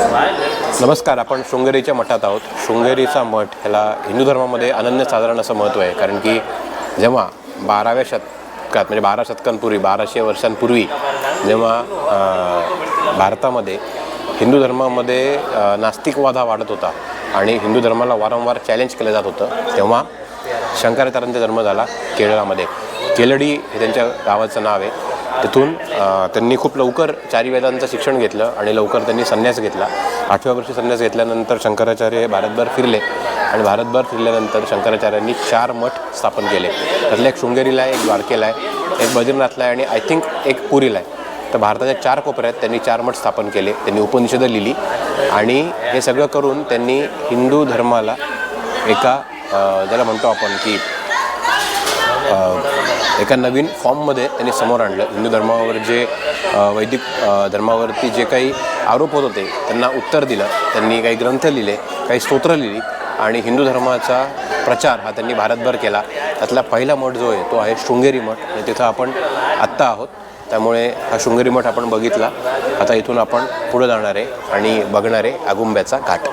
नमस्कार आपण शृंगेरीच्या मठात आहोत. शृंगेरीचा मठ ह्याला हिंदू धर्मामध्ये अनन्यसाधारण असं महत्त्व आहे. कारण की जेव्हा बाराव्या शतकात म्हणजे बारा शतकांपूर्वी बाराशे वर्षांपूर्वी जेव्हा भारतामध्ये हिंदू धर्मामध्ये नास्तिकवादा नास्तिकवाद हा वाढत होता आणि हिंदू धर्माला वारंवार चॅलेंज केलं जात होतं तेव्हा शंकराचार्यांचा जन्म झाला केरळामध्ये. केलडी हे त्यांच्या गावाचं नाव आहे. तिथून त्यांनी खूप लवकर चारी वेदांचं शिक्षण घेतलं आणि लवकर त्यांनी संन्यास घेतला. आठव्या वर्षी संन्यास घेतल्यानंतर शंकराचार्य हे भारतभर फिरले आणि भारतभर फिरल्यानंतर शंकराचार्यांनी चार मठ स्थापन केले. त्यातलं एक शृंगेरीला आहे एक द्वारकेला आहे एक बद्रीनाथला आहे आणि आय थिंक एक पुरीला आहे. तर भारताच्या चार कोपऱ्यात त्यांनी चार मठ स्थापन केले त्यांनी उपनिषदं लिहिली आणि हे सगळं करून त्यांनी हिंदू धर्माला एका ज्याला म्हणतो आपण की एका नवीन फॉर्ममध्ये त्यांनी समोर आणलं. हिंदू धर्मावर जे वैदिक धर्मावरती जे काही आरोप होत होते त्यांना उत्तर दिलं. त्यांनी काही ग्रंथ लिहिले काही स्तोत्र लिहिली आणि हिंदू धर्माचा प्रचार हा त्यांनी भारतभर केला. त्यातला पहिला मठ जो आहे तो आहे शृंगेरी मठ आणि तिथं आपण आत्ता आहोत. त्यामुळे हा शृंगेरी मठ आपण बघितला. आता इथून आपण पुढे जाणार आहे आणि बघणार आहे आगुंब्याचा घाट.